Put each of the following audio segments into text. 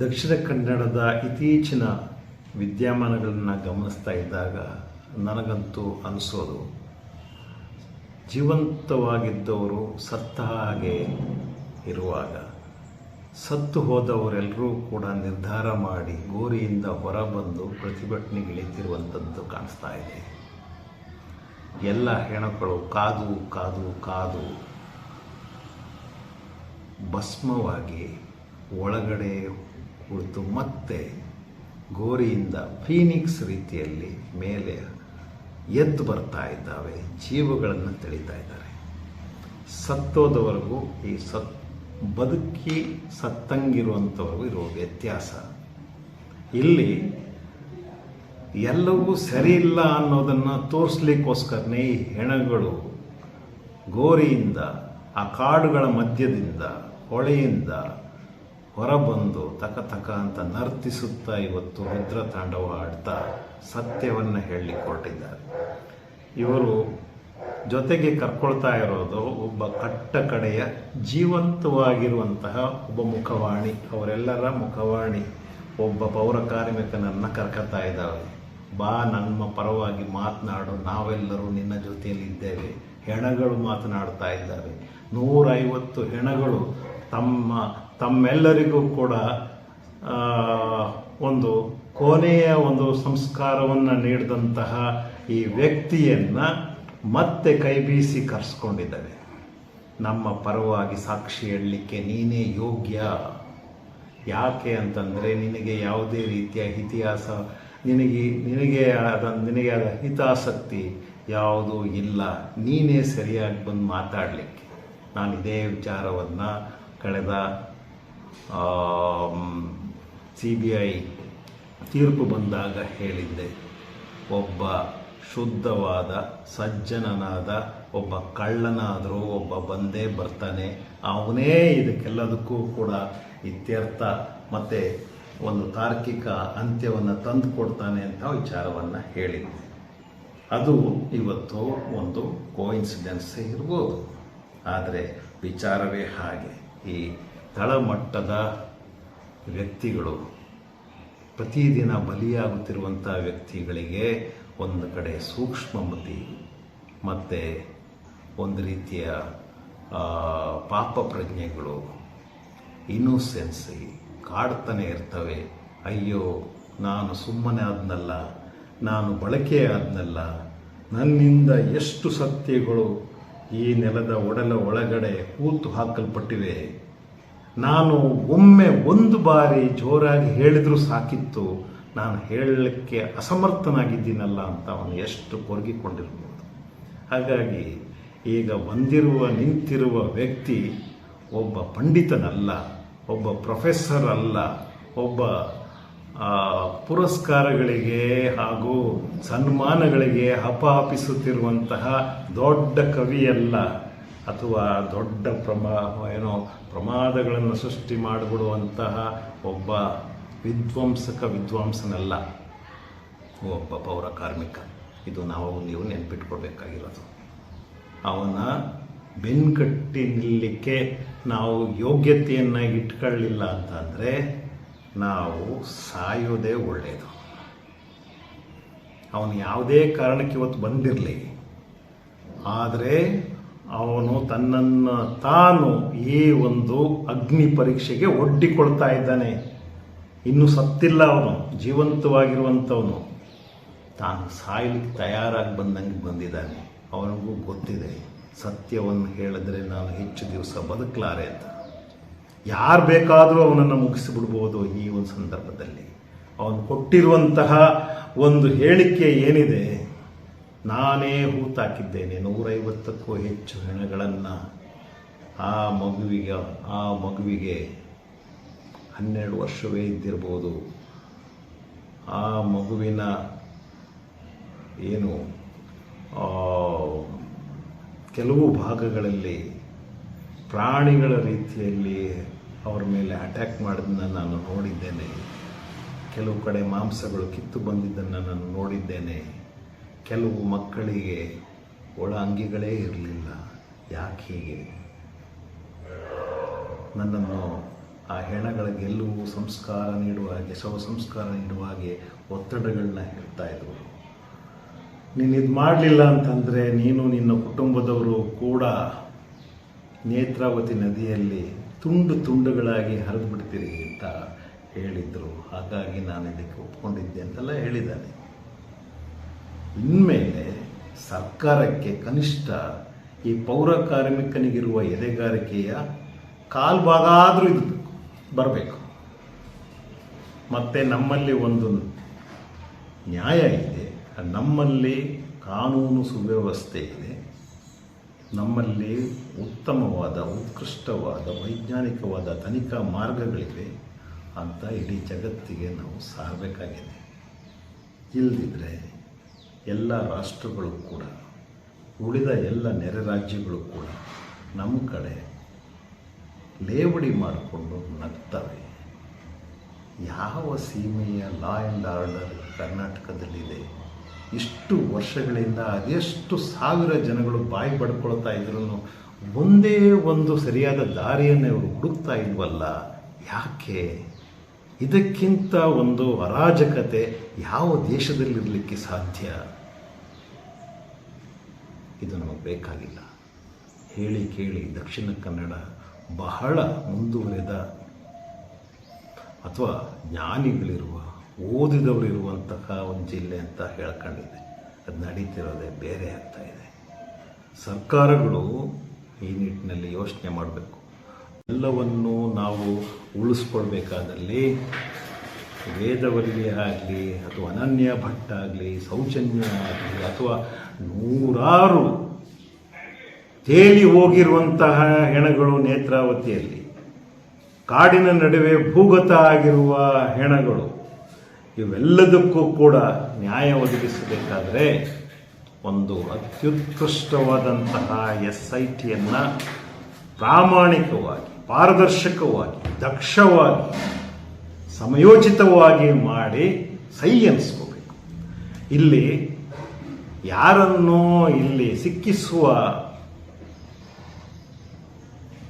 ದಕ್ಷಿಣ ಕನ್ನಡದ ಇತ್ತೀಚಿನ ವಿದ್ಯಮಾನಗಳನ್ನು ಗಮನಿಸ್ತಾ ಇದ್ದಾಗ ನನಗಂತೂ ಅನಿಸೋದು, ಜೀವಂತವಾಗಿದ್ದವರು ಸತ್ತ ಹಾಗೆ ಇರುವಾಗ, ಸತ್ತು ಹೋದವರೆಲ್ಲರೂ ಕೂಡ ನಿರ್ಧಾರ ಮಾಡಿ ಗೋರಿಯಿಂದ ಹೊರಬಂದು ಪ್ರತಿಭಟನೆಗಿಳಿತಿರುವಂಥದ್ದು ಕಾಣಿಸ್ತಾ ಇದೆ. ಎಲ್ಲ ಹೆಣಗಳು ಕಾದು ಕಾದು ಕಾದು, ಭಸ್ಮವಾಗಿ ಒಳಗಡೆ ಕುಳಿತು ಮತ್ತೆ ಗೋರಿಯಿಂದ ಫೀನಿಕ್ಸ್ ರೀತಿಯಲ್ಲಿ ಮೇಲೆ ಎದ್ದು ಬರ್ತಾ ಇದ್ದಾವೆ, ಜೀವಗಳನ್ನು ತೆಳಿತಾ ಇದ್ದಾರೆ. ಸತ್ತೋದವರೆಗೂ ಈ ಸತ್, ಬದುಕಿ ಸತ್ತಂಗಿರುವಂಥವ್ರಿಗೂ ಇರುವ ವ್ಯತ್ಯಾಸ. ಇಲ್ಲಿ ಎಲ್ಲವೂ ಸರಿ ಇಲ್ಲ ಅನ್ನೋದನ್ನು ತೋರಿಸ್ಲಿಕ್ಕೋಸ್ಕರನೇ ಈ ಹೆಣಗಳು ಗೋರಿಯಿಂದ, ಆ ಕಾಡುಗಳ ಮಧ್ಯದಿಂದ, ಹೊಳೆಯಿಂದ ಹೊರಬಂದು ತಕ ತಕ ಅಂತ ನರ್ತಿಸುತ್ತಾ ಇವತ್ತು ರುದ್ರ ತಾಂಡವ ಆಡ್ತಾ ಸತ್ಯವನ್ನು ಹೇಳಿಕೊಟ್ಟಿದ್ದಾರೆ. ಇವರು ಜೊತೆಗೆ ಕರ್ಕೊಳ್ತಾ ಇರೋದು ಒಬ್ಬ ಕಟ್ಟ ಕಡೆಯ ಜೀವಂತವಾಗಿರುವಂತಹ ಒಬ್ಬ ಮುಖವಾಣಿ, ಅವರೆಲ್ಲರ ಮುಖವಾಣಿ ಒಬ್ಬ ಪೌರ ಕಾರ್ಮಿಕನನ್ನು ಕರ್ಕತಾ ಇದ್ದಾವೆ ಬಾ ನಮ್ಮ ಪರವಾಗಿ ಮಾತನಾಡು, ನಾವೆಲ್ಲರೂ ನಿನ್ನ ಜೊತೆಯಲ್ಲಿ ಇದ್ದೇವೆ. ಹೆಣಗಳು ಮಾತನಾಡ್ತಾ ಇದ್ದಾವೆ. ನೂರೈವತ್ತು ಹೆಣಗಳು ತಮ್ಮ ತಮ್ಮೆಲ್ಲರಿಗೂ ಕೂಡ ಒಂದು ಕೊನೆಯ ಒಂದು ಸಂಸ್ಕಾರವನ್ನು ನೀಡಿದಂತಹ ಈ ವ್ಯಕ್ತಿಯನ್ನು ಮತ್ತೆ ಕೈ ಬೀಸಿ ಕರೆಸ್ಕೊಂಡಿದ್ದಾರೆ ನಮ್ಮ ಪರವಾಗಿ ಸಾಕ್ಷಿ ಹೇಳಲಿಕ್ಕೆ ನೀನೇ ಯೋಗ್ಯ. ಯಾಕೆ ಅಂತಂದರೆ, ನಿನಗೆ ಯಾವುದೇ ರೀತಿಯ ಇತಿಹಾಸ, ನಿನಗೆ ನಿನಗೆ ಆದ ನಿನಗೆ ಆದ ಹಿತಾಸಕ್ತಿ ಯಾವುದೂ ಇಲ್ಲ. ನೀನೇ ಸರಿಯಾಗಿ ಬಂದು ಮಾತಾಡಲಿಕ್ಕೆ. ನಾನು ಇದೇ ವಿಚಾರವನ್ನು ಕಳೆದ ಸಿ ಬಿ ಐ ತೀರ್ಪು ಬಂದಾಗ ಹೇಳಿದ್ದೆ. ಒಬ್ಬ ಶುದ್ಧವಾದ, ಸಜ್ಜನನಾದ, ಒಬ್ಬ ಕಳ್ಳನಾದರೂ ಒಬ್ಬ ಬಂದೇ ಬರ್ತಾನೆ. ಅವನೇ ಇದಕ್ಕೆಲ್ಲದಕ್ಕೂ ಕೂಡ ಇತ್ಯರ್ಥ. ಮತ್ತು ಒಂದು ತಾರ್ಕಿಕ ಅಂತ್ಯವನ್ನು ತಂದು ಕೊಡ್ತಾನೆ ಅಂತ ವಿಚಾರವನ್ನು ಹೇಳಿದ್ದೆ. ಅದು ಇವತ್ತು ಒಂದು ಕೋಇನ್ಸಿಡೆನ್ಸ್ ಇರ್ಬೋದು. ಆದರೆ ವಿಚಾರವೇ ಹಾಗೆ. ಈ ತಳಮಟ್ಟದ ವ್ಯಕ್ತಿಗಳು. ಪ್ರತಿದಿನ ಬಲಿಯಾಗುತ್ತಿರುವಂಥ ವ್ಯಕ್ತಿಗಳಿಗೆ ಒಂದು ಕಡೆ ಸೂಕ್ಷ್ಮಮತಿ ಮತ್ತು ಒಂದು ರೀತಿಯ ಪಾಪ ಪ್ರಜ್ಞೆಗಳು, ಇನ್ನೋಸೆನ್ಸಿ, ಕಾಡ್ತಾನೆ ಇರ್ತವೆ. ಅಯ್ಯೋ, ನಾನು ಸುಮ್ಮನೆ ಆದ್ನಲ್ಲ, ನಾನು ಬಳಕೆ ಆದ್ನಲ್ಲ, ನನ್ನಿಂದ ಎಷ್ಟು ಸತ್ಯಗಳು ಈ ನೆಲದ ಒಡಲ ಒಳಗಡೆ ಕೂತು ಹಾಕಲ್ಪಟ್ಟಿವೆ. ನಾನು ಒಮ್ಮೆ ಒಂದು ಬಾರಿ ಜೋರಾಗಿ ಹೇಳಿದರೂ ಸಾಕಿತ್ತು, ನಾನು ಹೇಳಲಿಕ್ಕೆ ಅಸಮರ್ಥನಾಗಿದ್ದೀನಲ್ಲ ಅಂತ ಅವನು ಎಷ್ಟು ಕೊರಗಿಕೊಂಡಿರ್ಬೋದು. ಹಾಗಾಗಿ ಈಗ ಬಂದಿರುವ, ನಿಂತಿರುವ ವ್ಯಕ್ತಿ ಒಬ್ಬ ಪಂಡಿತನಲ್ಲ, ಒಬ್ಬ ಪ್ರೊಫೆಸರ್ ಅಲ್ಲ ಒಬ್ಬ ಪುರಸ್ಕಾರಗಳಿಗೆ ಹಾಗೂ ಸನ್ಮಾನಗಳಿಗೆ ಹಪಾಪಿಸುತ್ತಿರುವಂತಹ ದೊಡ್ಡ ಕವಿಯಲ್ಲ. ಅಥವಾ ದೊಡ್ಡ ಪ್ರಮಾ, ಏನೋ ಪ್ರಮಾದಗಳನ್ನು ಸೃಷ್ಟಿ ಮಾಡಿಬಿಡುವಂತಹ ಒಬ್ಬ ವಿಧ್ವಂಸಕ ವಿದ್ವಾಂಸನಲ್ಲ. ಒಬ್ಬ ಪೌರ ಕಾರ್ಮಿಕ. ಇದು ನಾವು, ನೀವು ನೆನ್ಪಿಟ್ಕೊಳ್ಬೇಕಾಗಿರೋದು. ಅವನ ಬೆನ್ಕಟ್ಟಿ ನಿಲ್ಲಕ್ಕೆ ನಾವು ಯೋಗ್ಯತೆಯನ್ನು ಇಟ್ಕೊಳ್ಳಿಲ್ಲ ಅಂತಂದರೆ ನಾವು ಸಾಯೋದೇ ಒಳ್ಳೆಯದು ಅವನು ಯಾವುದೇ ಕಾರಣಕ್ಕೆ ಇವತ್ತು ಬಂದಿರಲಿ. ಆದರೆ ಅವನು ತನ್ನನ್ನು ತಾನು ಈ ಒಂದು ಅಗ್ನಿ ಪರೀಕ್ಷೆಗೆ ಒಡ್ಡಿಕೊಳ್ತಾ ಇದ್ದಾನೆ. ಇನ್ನೂ ಸತ್ತಿಲ್ಲ ಅವನು ಜೀವಂತವಾಗಿರುವಂಥವನು ತಾನು ಸಾಯ್ಲಿಕ್ಕೆ ತಯಾರಾಗಿ ಬಂದಂಗೆ ಬಂದಿದ್ದಾನೆ. ಅವನಿಗೂ ಗೊತ್ತಿದೆ, ಸತ್ಯವನ್ನು ಹೇಳಿದ್ರೆ ನಾನು ಹೆಚ್ಚು ದಿವಸ ಬದುಕಲಾರೆ ಅಂತ. ಯಾರು ಬೇಕಾದರೂ ಅವನನ್ನು ಮುಗಿಸಿಬಿಡ್ಬೋದು ಈ ಒಂದು ಸಂದರ್ಭದಲ್ಲಿ. ಅವನು ಕೊಟ್ಟಿರುವಂತಹ ಒಂದು ಹೇಳಿಕೆ ಏನಿದೆ ನಾನೇ ಹೂತಾಕಿದ್ದೇನೆ. ನೂರೈವತ್ತಕ್ಕೂ ಹೆಚ್ಚು ಹೆಣಗಳನ್ನು ಆ ಮಗುವಿಗೆ ಆ ಮಗುವಿಗೆ ಹನ್ನೆರಡು ವರ್ಷವೇ ಇದ್ದಿರ್ಬೋದು. ಆ ಮಗುವಿನ ಏನು ಕೆಲವು ಭಾಗಗಳಲ್ಲಿ ಪ್ರಾಣಿಗಳ ರೀತಿಯಲ್ಲಿ ಅವರ ಮೇಲೆ ಅಟ್ಯಾಕ್ ಮಾಡಿದ್ದನ್ನು ನಾನು ನೋಡಿದ್ದೇನೆ. ಕೆಲವು ಕಡೆ ಮಾಂಸಗಳು ಕಿತ್ತು ಬಂದಿದ್ದನ್ನು ನಾನು ನೋಡಿದ್ದೇನೆ. ಕೆಲವು ಮಕ್ಕಳಿಗೆ ಒಳ ಅಂಗಿಗಳೇ ಇರಲಿಲ್ಲ. ಯಾಕೆ ಹೀಗೆ? ನನ್ನನ್ನು ಆ ಹೆಣಗಳ ಗೆಲ್ಲುವು ಸಂಸ್ಕಾರ ನೀಡುವ ಹಾಗೆ, ಶವ ಸಂಸ್ಕಾರ ನೀಡುವ ಹಾಗೆ ಒತ್ತಡಗಳನ್ನ ಇದ್ರು. ನೀನು ಇದು ಮಾಡಲಿಲ್ಲ ಅಂತಂದರೆ ನೀನು ನಿನ್ನ ಕುಟುಂಬದವರು ಕೂಡ ನೇತ್ರಾವತಿ ನದಿಯಲ್ಲಿ ತುಂಡು ತುಂಡುಗಳಾಗಿ ಹರಿದು ಬಿಡ್ತೀರಿ ಅಂತ ಹೇಳಿದರು. ಹಾಗಾಗಿ ನಾನು ಇದಕ್ಕೆ ಒಪ್ಕೊಂಡಿದ್ದೆ ಅಂತೆಲ್ಲ ಹೇಳಿದ್ದಾನೆ. ಇನ್ಮೇಲೆ ಸರ್ಕಾರಕ್ಕೆ ಕನಿಷ್ಠ ಈ ಪೌರ ಕಾರ್ಮಿಕನಿಗಿರುವ ಎದೆಗಾರಿಕೆಯ ಕಾಲ್ಭಾಗ ಆದರೂ ಇದು ಬರಬೇಕು. ಮತ್ತು ನಮ್ಮಲ್ಲಿ ಒಂದು ನ್ಯಾಯ ಇದೆ. ನಮ್ಮಲ್ಲಿ ಕಾನೂನು ಸುವ್ಯವಸ್ಥೆ ಇದೆ. ನಮ್ಮಲ್ಲಿ ಉತ್ತಮವಾದ, ಉತ್ಕೃಷ್ಟವಾದ, ವೈಜ್ಞಾನಿಕವಾದ ತನಿಖಾ ಮಾರ್ಗಗಳಿವೆ ಅಂತ ಇಡೀ ಜಗತ್ತಿಗೆ ನಾವು ಸಾರಬೇಕಾಗಿದೆ. ಇಲ್ಲದಿದ್ದರೆ ಎಲ್ಲ ರಾಷ್ಟ್ರಗಳು ಕೂಡ, ಉಳಿದ ಎಲ್ಲ ನೆರೆ ರಾಜ್ಯಗಳು ಕೂಡ ನಮ್ಮ ಕಡೆ ಲೇವಡಿ ಮಾಡಿಕೊಂಡು ನಗ್ತವೆ. ಯಾವ ಸೀಮೆಯ ಲಾ ಆ್ಯಂಡ್ ಆರ್ಡರ್ ಕರ್ನಾಟಕದಲ್ಲಿದೆ? ಇಷ್ಟು ವರ್ಷಗಳಿಂದ ಅದೆಷ್ಟು ಸಾವಿರ ಜನಗಳು ಬಾಯಿ ಪಡ್ಕೊಳ್ತಾ ಇದ್ರು ಒಂದೇ ಒಂದು ಸರಿಯಾದ ದಾರಿಯನ್ನು ಇವರು ಹುಡುಕ್ತಾ ಇಲ್ವಲ್ಲ ಯಾಕೆ? ಇದಕ್ಕಿಂತ ಒಂದು ಅರಾಜಕತೆ ಯಾವ ದೇಶದಲ್ಲಿರಲಿಕ್ಕೆ ಸಾಧ್ಯ? ಇದು ನಮಗೆ ಬೇಕಾಗಿಲ್ಲ. ಹೇಳಿ ಕೇಳಿ ದಕ್ಷಿಣ ಕನ್ನಡ ಬಹಳ ಮುಂದುವರೆದ ಅಥವಾ ಜ್ಞಾನಿಗಳಿರುವ, ಓದಿದವರಿರುವಂತಹ ಒಂದು ಜಿಲ್ಲೆ ಅಂತ ಹೇಳ್ಕೊಂಡಿದೆ ಅದು ನಡೀತಿರೋದೇ ಬೇರೆ ಆಗ್ತಾ ಇದೆ. ಸರ್ಕಾರಗಳು ಈ ನಿಟ್ಟಿನಲ್ಲಿ ಯೋಚನೆ ಮಾಡಬೇಕು. ಎಲ್ಲವನ್ನೂ ನಾವು ಉಳಿಸ್ಕೊಳ್ಬೇಕಾದಲ್ಲಿ ವೇದವಲ್ಲಿ ಆಗಲಿ ಅಥವಾ ಅನನ್ಯ ಭಟ್ ಆಗಲಿ, ಸೌಜನ್ಯ ಆಗಲಿ ಅಥವಾ ನೂರಾರು ತೇಲಿ ಹೋಗಿರುವಂತಹ ಹೆಣಗಳು ನೇತ್ರಾವತಿಯಲ್ಲಿ, ಕಾಡಿನ ನಡುವೆ ಭೂಗತ ಆಗಿರುವ ಹೆಣಗಳು, ಇವೆಲ್ಲದಕ್ಕೂ ಕೂಡ ನ್ಯಾಯ ಒದಗಿಸಬೇಕಾದರೆ ಒಂದು ಅತ್ಯುತ್ಕೃಷ್ಟವಾದಂತಹ ಎಸ್ ಐ ಟಿಯನ್ನು ಪ್ರಾಮಾಣಿಕವಾಗಿ, ಪಾರದರ್ಶಕವಾಗಿ, ದಕ್ಷವಾಗಿ ಸಮಯೋಚಿತವಾಗಿ ಮಾಡಿ ಸೈ ಎನ್ಸ್ಕೋಬೇಕು. ಇಲ್ಲಿ ಯಾರನ್ನೋ ಇಲ್ಲಿ ಸಿಕ್ಕಿಸುವ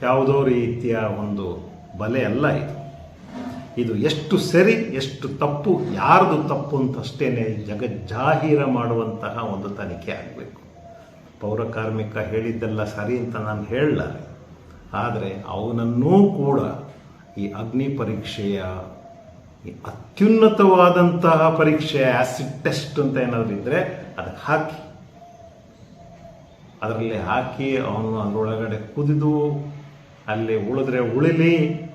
ಯಾವುದೋ ರೀತಿಯ ಒಂದು ಬಲೆ ಅಲ್ಲ ಇದು. ಇದು ಎಷ್ಟು ಸರಿ, ಎಷ್ಟು ತಪ್ಪು, ಯಾರದು ತಪ್ಪು ಅಂತ ಅಷ್ಟೇ ಜಗಜ್ಜಾಹೀರ ಮಾಡುವಂತಹ ಒಂದು ತನಿಖೆ ಆಗಬೇಕು. ಪೌರ ಕಾರ್ಮಿಕ ಹೇಳಿದ್ದೆಲ್ಲ ಸರಿ ಅಂತ ನಾನು ಹೇಳಲಾರೆ ಆದರೆ ಅವನನ್ನೂ ಕೂಡ ಈ ಅಗ್ನಿ ಪರೀಕ್ಷೆಯ ಅತ್ಯುನ್ನತವಾದಂತಹ ಪರೀಕ್ಷೆ ಆಸಿಡ್ ಟೆಸ್ಟ್ ಅಂತ ಏನಾದರೂ ಇದ್ದರೆ ಅದಕ್ಕೆ ಹಾಕಿ. ಅದರಲ್ಲಿ ಹಾಕಿ ಅವನು ಅದರೊಳಗಡೆ ಕುದಿದು ಅಲ್ಲಿ ಉಳಿದ್ರೆ ಉಳಿಲಿ,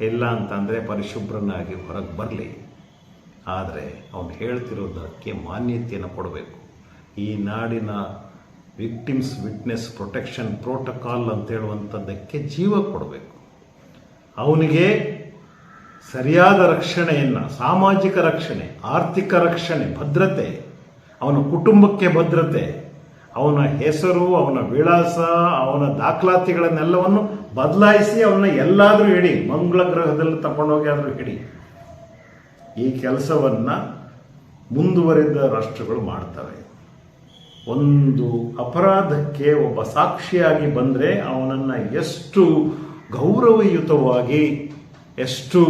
ಇಲ್ಲ ಅಂತಂದರೆ ಪರಿಶುಭ್ರನಾಗಿ ಹೊರಗೆ ಬರಲಿ. ಆದರೆ ಅವನು ಹೇಳ್ತಿರೋದಕ್ಕೆ ಮಾನ್ಯತೆಯನ್ನು ಕೊಡಬೇಕು. ಈ ನಾಡಿನ ವಿಕ್ಟಿಮ್ಸ್ ವಿಟ್ನೆಸ್ ಪ್ರೊಟೆಕ್ಷನ್ ಪ್ರೋಟೋಕಾಲ್ ಅಂತ ಹೇಳುವಂಥದ್ದಕ್ಕೆ ಜೀವ ಕೊಡಬೇಕು. ಅವನಿಗೆ ಸರಿಯಾದ ರಕ್ಷಣೆಯನ್ನು, ಸಾಮಾಜಿಕ ರಕ್ಷಣೆ, ಆರ್ಥಿಕ ರಕ್ಷಣೆ, ಭದ್ರತೆ, ಅವನ ಕುಟುಂಬಕ್ಕೆ ಭದ್ರತೆ, ಅವನ ಹೆಸರು, ಅವನ ವಿಳಾಸ, ಅವನ ದಾಖಲಾತಿಗಳನ್ನೆಲ್ಲವನ್ನು ಬದಲಾಯಿಸಿ ಅವನ್ನ ಎಲ್ಲಾದರೂ ಹಿಡಿ, ಮಂಗಳ ಗ್ರಹದಲ್ಲಿ ತಗೊಂಡೋಗಿ ಆದರೂ ಹಿಡಿ, ಈ ಕೆಲಸವನ್ನು ಮುಂದುವರಿದ ರಾಷ್ಟ್ರಗಳು ಮಾಡ್ತವೆ. ಒಂದು ಅಪರಾಧಕ್ಕೆ ಒಬ್ಬ ಸಾಕ್ಷಿಯಾಗಿ ಬಂದರೆ ಅವನನ್ನು ಎಷ್ಟು ಗೌರವಯುತವಾಗಿ, ಎಷ್ಟು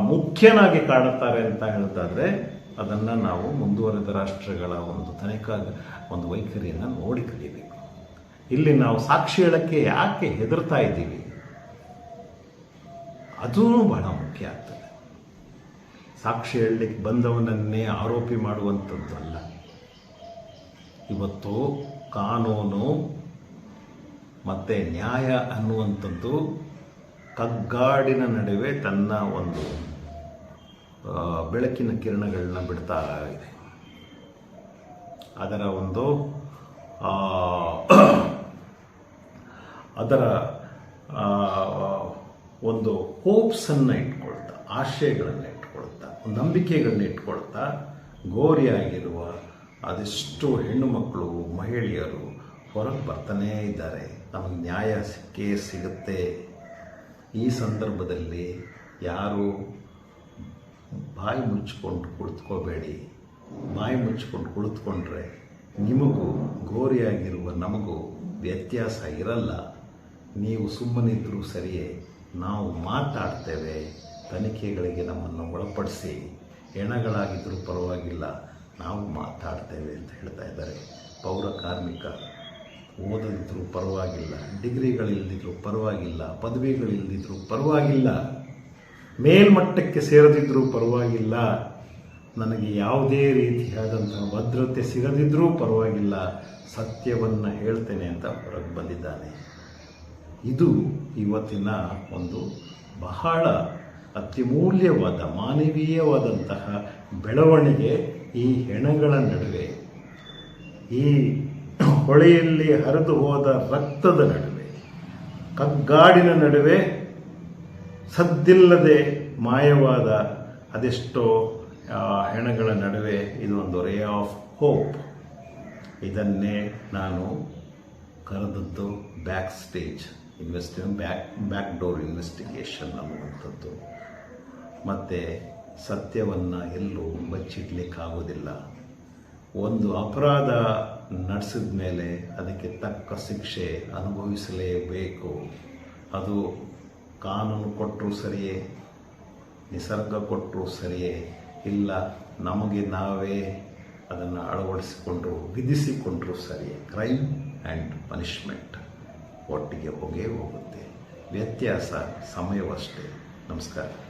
ಮುಖ್ಯನಾಗಿ ಕಾಣುತ್ತಾರೆ ಅಂತ ಹೇಳ್ತಾದ್ರೆ ಅದನ್ನು ನಾವು ಮುಂದುವರೆದ ರಾಷ್ಟ್ರಗಳ ಒಂದು ತನಿಖಾ ಒಂದು ವೈಖರಿಯನ್ನು ನೋಡಿ ಕಲಿಬೇಕು. ಇಲ್ಲಿ ನಾವು ಸಾಕ್ಷಿ ಹೇಳಕ್ಕೆ ಯಾಕೆ ಹೆದರ್ತಾ ಇದ್ದೀವಿ? ಅದೂ ಬಹಳ ಮುಖ್ಯ ಆಗ್ತದೆ. ಸಾಕ್ಷಿ ಹೇಳಲಿಕ್ಕೆ ಬಂದವನನ್ನೇ ಆರೋಪಿ ಮಾಡುವಂಥದ್ದಲ್ಲ ಇವತ್ತು ಕಾನೂನು ಮತ್ತು ನ್ಯಾಯ ಅನ್ನುವಂಥದ್ದು ಕಗ್ಗಾಡಿನ ನಡುವೆ ತನ್ನ ಒಂದು ಬೆಳಕಿನ ಕಿರಣಗಳನ್ನ ಬಿಡ್ತಾ ಇದೆ. ಅದರ ಒಂದು ಅದರ ಒಂದು ಹೋಪ್ಸನ್ನು ಇಟ್ಕೊಳ್ತಾ, ಆಶಯಗಳನ್ನು ಇಟ್ಕೊಳ್ತಾ, ನಂಬಿಕೆಗಳನ್ನ ಇಟ್ಕೊಳ್ತಾ ಗೋರಿಯಾಗಿರುವ ಅದೆಷ್ಟು ಹೆಣ್ಣು ಮಕ್ಕಳು, ಮಹಿಳೆಯರು ಹೊರಗೆ ಬರ್ತಾನೇ ಇದ್ದಾರೆ. ನಮಗೆ ನ್ಯಾಯ ಸಿಕ್ಕೇ ಸಿಗುತ್ತೆ. ಈ ಸಂದರ್ಭದಲ್ಲಿ ಯಾರು ಬಾಯಿ ಮುಚ್ಕೊಂಡು ಕುಳಿತುಕೋಬೇಡಿ. ಬಾಯಿ ಮುಚ್ಕೊಂಡು ಕುಳಿತುಕೊಂಡ್ರೆ ನಿಮಗೂ ಗೋರಿಯಾಗಿರುವ ನಮಗೂ ವ್ಯತ್ಯಾಸ ಇರಲ್ಲ. ನೀವು ಸುಮ್ಮನಿದ್ದರೂ ಸರಿಯೇ, ನಾವು ಮಾತಾಡ್ತೇವೆ. ತನಿಖೆಗಳಿಗೆ ನಮ್ಮನ್ನು ಒಳಪಡಿಸಿ. ಹೆಣಗಳಾಗಿದ್ದರೂ ಪರವಾಗಿಲ್ಲ, ನಾವು ಮಾತಾಡ್ತೇವೆ ಅಂತ ಹೇಳ್ತಾ ಇದ್ದಾರೆ ಪೌರ ಕಾರ್ಮಿಕ ಓದದಿದ್ದರೂ ಪರವಾಗಿಲ್ಲ ಡಿಗ್ರಿಗಳಿಲ್ಲದಿದ್ದರೂ ಪರವಾಗಿಲ್ಲ ಪದವಿಗಳಿಲ್ಲದಿದ್ದರೂ ಪರವಾಗಿಲ್ಲ, ಮೇಲ್ಮಟ್ಟಕ್ಕೆ ಸೇರದಿದ್ದರೂ ಪರವಾಗಿಲ್ಲ, ನನಗೆ ಯಾವುದೇ ರೀತಿಯಾದಂತಹ ಭದ್ರತೆ ಸಿಗದಿದ್ದರೂ ಪರವಾಗಿಲ್ಲ, ಸತ್ಯವನ್ನು ಹೇಳ್ತೇನೆ ಅಂತ ಹೊರಗೆ ಬಂದಿದ್ದಾನೆ. ಇದು ಇವತ್ತಿನ ಒಂದು ಬಹಳ ಅತ್ಯಮೂಲ್ಯವಾದ ಮಾನವೀಯವಾದಂತಹ ಬೆಳವಣಿಗೆ ಈ ಹೆಣಗಳ ನಡುವೆ. ಈ ಹೊಳೆಯಲ್ಲಿ ಹರಿದು ಹೋದ ರಕ್ತದ ನಡುವೆ, ಕಗ್ಗಾಡಿನ ನಡುವೆ ಸದ್ದಿಲ್ಲದೆ ಮಾಯವಾದ ಅದೆಷ್ಟೋ ಹೆಣಗಳ ನಡುವೆ ಇದೊಂದು ರೇ ಆಫ್ ಹೋಪ್ ಇದನ್ನೇ ನಾನು ಕರೆದದ್ದು ಬ್ಯಾಕ್ ಸ್ಟೇಜ್ ಇನ್ವೆಸ್ಟಿ ಬ್ಯಾಕ್ ಬ್ಯಾಕ್ ಡೋರ್ ಇನ್ವೆಸ್ಟಿಗೇಷನ್ ಅನ್ನುವಂಥದ್ದು. ಮತ್ತು ಸತ್ಯವನ್ನು ಎಲ್ಲೂ ಬಚ್ಚಿಡ್ಲಿಕ್ಕಾಗೋದಿಲ್ಲ ಒಂದು ಅಪರಾಧ ನಡೆಸಿದ ಮೇಲೆ ಅದಕ್ಕೆ ತಕ್ಕ ಶಿಕ್ಷೆ ಅನುಭವಿಸಲೇಬೇಕು. ಅದು ಕಾನೂನು ಕೊಟ್ಟರೂ ಸರಿಯೇ, ನಿಸರ್ಗ ಕೊಟ್ಟರೂ ಸರಿಯೇ, ಇಲ್ಲ ನಮಗೆ ನಾವೇ ಅದನ್ನು ಅಳವಡಿಸಿಕೊಂಡ್ರು, ವಿಧಿಸಿಕೊಂಡರೂ ಸರಿಯೇ. ಕ್ರೈಮ್ ಆ್ಯಂಡ್ ಪನಿಷ್ಮೆಂಟ್ ಒಟ್ಟಿಗೆ ಹೋಗೇ ಹೋಗುತ್ತೆ. ವ್ಯತ್ಯಾಸ ಸಮಯವಷ್ಟೇ. ನಮಸ್ಕಾರ.